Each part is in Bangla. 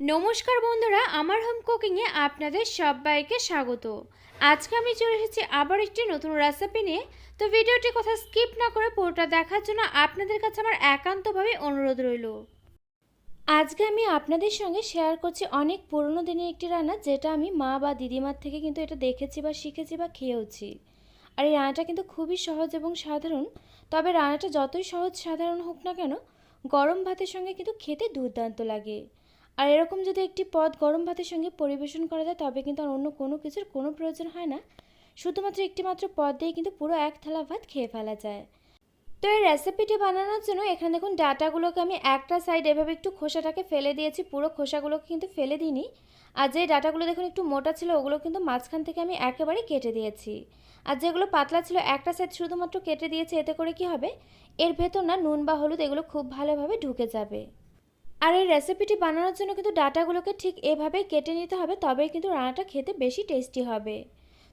নমস্কার বন্ধুরা, আমার হোম কুকিংয়ে আপনাদের সবাইকে স্বাগত। আজকে আমি চলে এসেছি আবার একটি নতুন রেসিপি নিয়ে। তো ভিডিওটি কথা স্কিপ না করে পুরোটা দেখার জন্য আপনাদের কাছে আমার একান্তভাবে অনুরোধ রইল। আজকে আমি আপনাদের সঙ্গে শেয়ার করছি অনেক পুরনো দিনের একটি রান্না, যেটা আমি মা বা দিদিমার থেকে কিন্তু এটা দেখেছি বা শিখেছি বা খেয়েওছি। আর এই রান্নাটা কিন্তু খুবই সহজ এবং সাধারণ। তবে রান্নাটা যতই সহজ সাধারণ হোক না কেন, গরম ভাতের সঙ্গে কিন্তু খেতে দুর্দান্ত লাগে। আর এরকম যদি একটি পদ গরম ভাতের সঙ্গে পরিবেশন করা যায়, তবে কিন্তু আর অন্য কোনো কিছুর কোনো প্রয়োজন হয় না। শুধুমাত্র একটি মাত্র পদ দিয়ে কিন্তু পুরো এক থালা ভাত খেয়ে ফেলা যায়। তো এই রেসিপিটি বানানোর জন্য এখানে দেখুন, ডাটাগুলোকে আমি একটা সাইড এভাবে একটু খোসাটাকে ফেলে দিয়েছি, পুরো খোসাগুলোকে কিন্তু ফেলে দিইনি। আর যে ডাটাগুলো দেখুন একটু মোটা ছিল, ওগুলো কিন্তু মাঝখান থেকে আমি একেবারে কেটে দিয়েছি। আর যেগুলো পাতলা ছিল, একটা সাইড শুধুমাত্র কেটে দিয়েছি, এতে করে কি হবে? এর ভেতর না নুন বা হলুদ, এগুলো খুব ভালোভাবে ঢুকে যাবে। আর এই রেসিপিটি বানানোর জন্য কিন্তু ডাটাগুলোকে ঠিক এভাবে কেটে নিতে হবে, তবেই কিন্তু রান্নাটা খেতে বেশি টেস্টি হবে।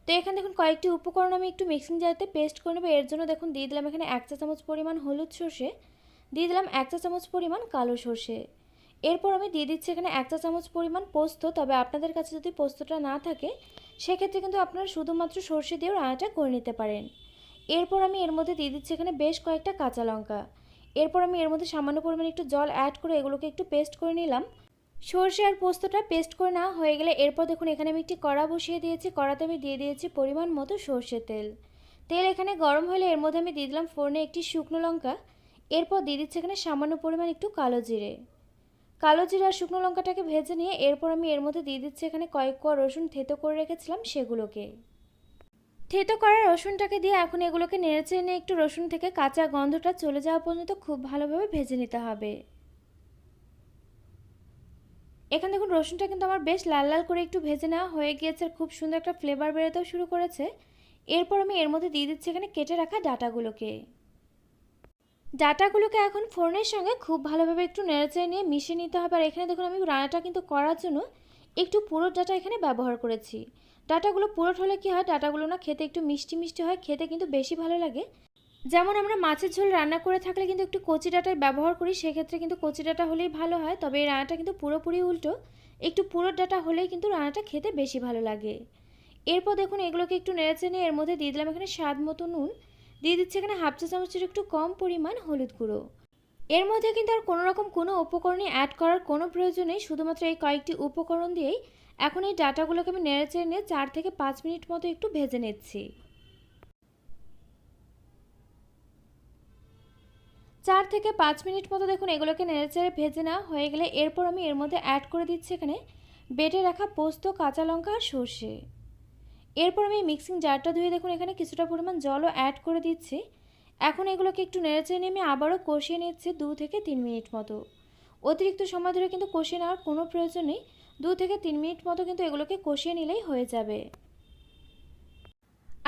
তো এখানে দেখুন কয়েকটি উপকরণ আমি একটু মিক্সিং জারতে পেস্ট করে নেব। এর জন্য দেখুন দিয়ে দিলাম এখানে এক চা চামচ পরিমাণ হলুদ সর্ষে, দিয়ে দিলাম এক চা চামচ পরিমাণ কালো সর্ষে। এরপর আমি দিয়ে দিচ্ছি এখানে এক চা চামচ পরিমাণ পোস্ত, তবে আপনাদের কাছে যদি পোস্তটা না থাকে, সেক্ষেত্রে কিন্তু আপনারা শুধুমাত্র সর্ষে দিয়েও রান্নাটা করে নিতে পারেন। এরপর আমি এর মধ্যে দিয়ে দিচ্ছি এখানে বেশ কয়েকটা কাঁচা লঙ্কা। এরপর আমি এর মধ্যে সামান্য পরিমাণে একটু জল অ্যাড করে এগুলোকে একটু পেস্ট করে নিলাম। সর্ষে আর পোস্তটা পেস্ট করে না হয়ে গেলে এরপর দেখুন এখানে আমি একটি কড়া বসিয়ে দিয়েছি। কড়াতে আমি দিয়ে দিয়েছি পরিমাণ মতো সর্ষে তেল। তেল এখানে গরম হলে এর মধ্যে আমি দিয়ে দিলাম ফোড়নে একটি শুকনো লঙ্কা। এরপর দিয়ে দিচ্ছি এখানে সামান্য পরিমাণ একটু কালো জিরে। কালো জিরে আর শুকনো লঙ্কাটাকে ভেজে নিয়ে এরপর আমি এর মধ্যে দিয়ে দিচ্ছি এখানে কয়েক কোয়া রসুন থেতো করে রেখেছিলাম সেগুলোকে। থেতো করা রসুনটাকে দিয়ে এখন এগুলোকে নেড়েচে নিয়ে একটু রসুন থেকে কাঁচা গন্ধটা চলে যাওয়া পর্যন্ত খুব ভালোভাবে ভেজে নিতে হবে। এখানে দেখুন রসুনটা কিন্তু আমার বেশ লাল লাল করে একটু ভেজে নেওয়া হয়ে গিয়েছে খুব সুন্দর একটা ফ্লেভার বেরোতেও শুরু করেছে। এরপর আমি এর মধ্যে দিয়ে দিচ্ছি এখানে কেটে রাখা ডাটাগুলোকে। ডাটাগুলোকে এখন ফোড়নের সঙ্গে খুব ভালোভাবে একটু নেড়েচেড়ে নিয়ে মিশিয়ে নিতে হবে। আর এখানে দেখুন আমি রান্নাটা কিন্তু করার জন্য একটু পুরো ডাটা এখানে ব্যবহার করেছি। ডাটাগুলো পুরোট হলে কী হয়? ডাটাগুলো না খেতে একটু মিষ্টি মিষ্টি হয়, খেতে কিন্তু বেশি ভালো লাগে। যেমন আমরা মাছের ঝোল রান্না করে থাকলে কিন্তু একটু কচি ডাটার ব্যবহার করি, সেক্ষেত্রে কিন্তু কচি ডাটা হলেই ভালো হয়, তবে এই রান্নাটা কিন্তু পুরোপুরি উল্টো। একটু পুরো ডাটা হলেই কিন্তু রান্নাটা খেতে বেশি ভালো লাগে। এরপর দেখুন, এগুলোকে একটু নেড়েচে নিয়ে এর মধ্যে দিয়ে দিলাম এখানে স্বাদ মতো নুন। দিয়ে দিচ্ছে এখানে হাফ চা চামচের একটু কম পরিমাণ হলুদ গুঁড়ো। এর মধ্যে কিন্তু আর কোনো রকম কোনো উপকরণই অ্যাড করার কোনো প্রয়োজন নেই, শুধুমাত্র এই কয়েকটি উপকরণ দিয়েই এখন এই ডাটাগুলোকে আমি নেড়ে চেড়ে নিয়ে চার থেকে পাঁচ মিনিট মতো একটু ভেজে নিচ্ছি। চার থেকে পাঁচ মিনিট মতো দেখুন এগুলোকে নেড়ে চেড়ে ভেজে না হয়ে গেলে এরপর আমি এর মধ্যে অ্যাড করে দিচ্ছি এখানে বেটে রাখা পোস্ত, কাঁচা লঙ্কা আর সর্ষে। এরপর আমি মিক্সিং জারটা ধুয়ে দেখুন এখানে কিছুটা পরিমাণ জলও অ্যাড করে দিচ্ছি। এখন এগুলোকে একটু নেড়েচেড়ে নিয়ে আমি আবারও কষিয়ে নিচ্ছি দু থেকে তিন মিনিট মতো। অতিরিক্ত সময় ধরে কিন্তু কষিয়ে নেওয়ার কোনো প্রয়োজন নেই। দু থেকে তিন মিনিট মতো কিন্তু এগুলোকে কষিয়ে নিলেই হয়ে যাবে।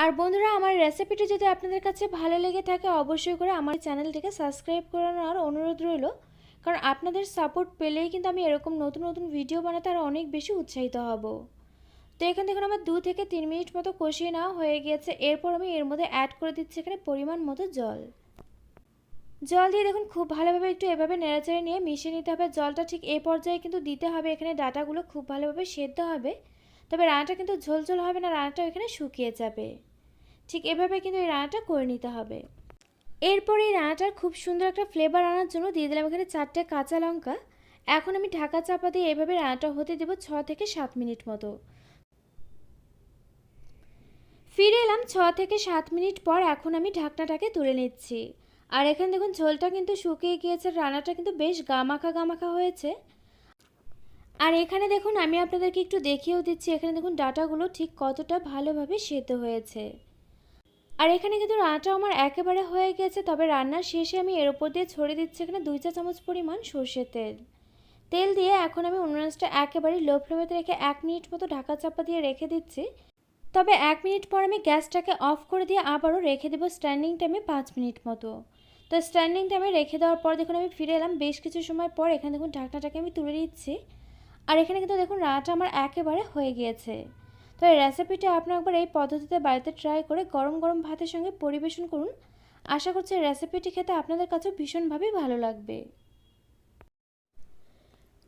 আর বন্ধুরা, আমার রেসিপিটি যদি আপনাদের কাছে ভালো লেগে থাকে, অবশ্যই করে আমার চ্যানেলটিকে সাবস্ক্রাইব করানোর অনুরোধ রইল। কারণ আপনাদের সাপোর্ট পেলেই কিন্তু আমি এরকম নতুন নতুন ভিডিও বানাতে আরও অনেক বেশি উৎসাহিত হব। তো এখান থেকে আমার দু থেকে তিন মিনিট মতো কষিয়ে নেওয়া হয়ে গিয়েছে। এরপর আমি এর মধ্যে অ্যাড করে দিচ্ছি এখানে পরিমাণ মতো জল। জল দিয়ে দেখুন, খুব ভালোভাবে একটু এভাবে নেড়াচেড়ে নিয়ে মিশিয়ে নিতে হবে। জলটা ঠিক এই পর্যায়ে কিন্তু দিতে হবে। এখানে ডাটাগুলো খুব ভালোভাবে সেদ্ধ হবে। তবে রান্নাটা কিন্তু ঝোলঝোল হবে না, রান্নাটা এখানে শুকিয়ে যাবে। ঠিক এভাবে কিন্তু এই রান্নাটা করে নিতে হবে। এরপর এই রান্নাটার খুব সুন্দর একটা ফ্লেভার আনার জন্য দিয়ে দিলাম এখানে চারটে কাঁচা লঙ্কা। এখন আমি ঢাকা চাপা দিয়ে এভাবে রান্নাটা হতে দেবো ছ থেকে সাত মিনিট মতো। ফিরে এলাম ছ থেকে সাত মিনিট পর এখন আমি ঢাকনাটাকে তুলে নিচ্ছি। আর এখানে দেখুন, ঝোলটা কিন্তু শুকিয়ে গিয়েছে, রান্নাটা কিন্তু বেশ গামাখা গামাখা হয়েছে। আর এখানে দেখুন, আমি আপনাদেরকে একটু দেখিয়েও দিচ্ছি, এখানে দেখুন, ডাটাগুলো ঠিক কতটা ভালোভাবে সেদ্ধ হয়েছে। আর এখানে কিন্তু রান্নাটা আমার একেবারে হয়ে গেছে তবে রান্নার শেষে আমি এর ওপর দিয়ে ছড়িয়ে দিচ্ছি এখানে দুই চা চামচ পরিমাণ সর্ষের তেল। তেল দিয়ে এখন আমি উনুনাসটা একেবারে লো ফ্লেমেতে রেখে এক মিনিট মতো ঢাকা চাপা দিয়ে রেখে দিচ্ছি। তবে এক মিনিট পর আমি গ্যাসটাকে অফ করে দিয়ে আবারও রেখে দেবো স্ট্যান্ডিং টাইমে পাঁচ মিনিট মতো। তো স্ট্যান্ডিংটা আমি রেখে দেওয়ার পর দেখুন আমি ফিরে এলাম। বেশ কিছু সময় পর এখানে দেখুন ঢাকনাটাকে আমি তুলে দিচ্ছি আর এখানে কিন্তু দেখুন রান্নাটা আমার একেবারে হয়ে গিয়েছে। তো এই রেসিপিটা আপনি একবার এই পদ্ধতিতে বাড়িতে ট্রাই করে গরম গরম ভাতের সঙ্গে পরিবেশন করুন। আশা করছি রেসিপিটি খেতে আপনাদের কাছেও ভীষণভাবেই ভালো লাগবে।